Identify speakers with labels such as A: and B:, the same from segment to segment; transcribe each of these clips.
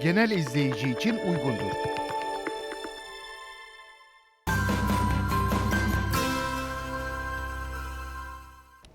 A: genel izleyici için uygundur.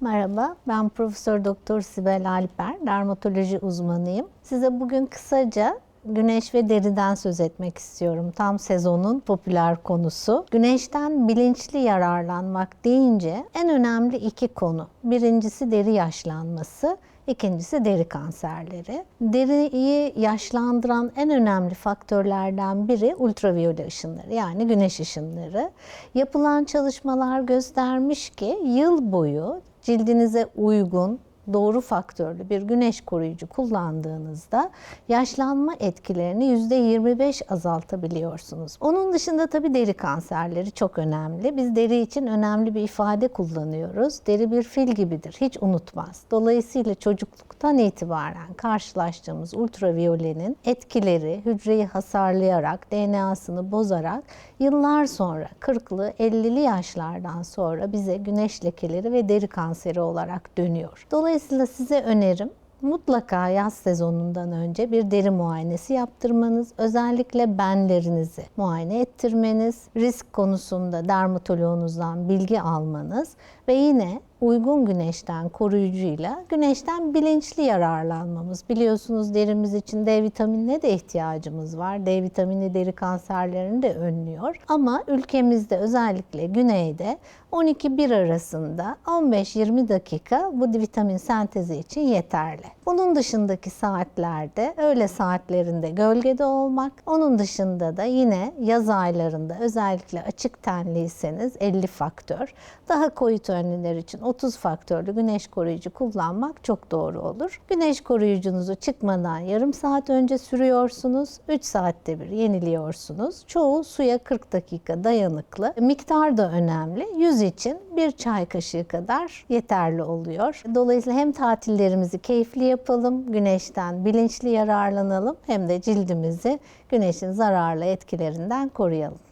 B: Merhaba, ben Profesör Doktor Sibel Alper, dermatoloji uzmanıyım. Size bugün kısaca güneş ve deriden söz etmek istiyorum. Tam sezonun popüler konusu. Güneşten bilinçli yararlanmak deyince en önemli iki konu. Birincisi deri yaşlanması, İkincisi deri kanserleri. Deriyi yaşlandıran en önemli faktörlerden biri ultraviyole ışınları yani güneş ışınları. Yapılan çalışmalar göstermiş ki yıl boyu cildinize uygun doğru faktörlü bir güneş koruyucu kullandığınızda yaşlanma etkilerini %25 azaltabiliyorsunuz. Onun dışında tabii deri kanserleri çok önemli. Biz deri için önemli bir ifade kullanıyoruz. Deri bir fil gibidir, hiç unutmaz. Dolayısıyla çocukluktan itibaren karşılaştığımız ultraviyolenin etkileri hücreyi hasarlayarak, DNA'sını bozarak yıllar sonra 40'lı 50'li yaşlardan sonra bize güneş lekeleri ve deri kanseri olarak dönüyor. Dolayısıyla size önerim mutlaka yaz sezonundan önce bir deri muayenesi yaptırmanız, özellikle benlerinizi muayene ettirmeniz, risk konusunda dermatoloğunuzdan bilgi almanız ve yine uygun güneşten koruyucuyla güneşten bilinçli yararlanmamız. Biliyorsunuz derimiz için D vitaminine de ihtiyacımız var. D vitamini deri kanserlerini de önlüyor. Ama ülkemizde özellikle güneyde 12-1 arasında 15-20 dakika bu vitamin sentezi için yeterli. Bunun dışındaki saatlerde öğle saatlerinde gölgede olmak, onun dışında da yine yaz aylarında özellikle açık tenliyseniz 50 faktör, daha koyu tenliler için 30 faktörlü güneş koruyucu kullanmak çok doğru olur. Güneş koruyucunuzu çıkmadan yarım saat önce sürüyorsunuz. 3 saatte bir yeniliyorsunuz. Çoğu suya 40 dakika dayanıklı. Miktar da önemli. Yüz için bir çay kaşığı kadar yeterli oluyor. Dolayısıyla hem tatillerimizi keyifli yapalım, güneşten bilinçli yararlanalım hem de cildimizi güneşin zararlı etkilerinden koruyalım.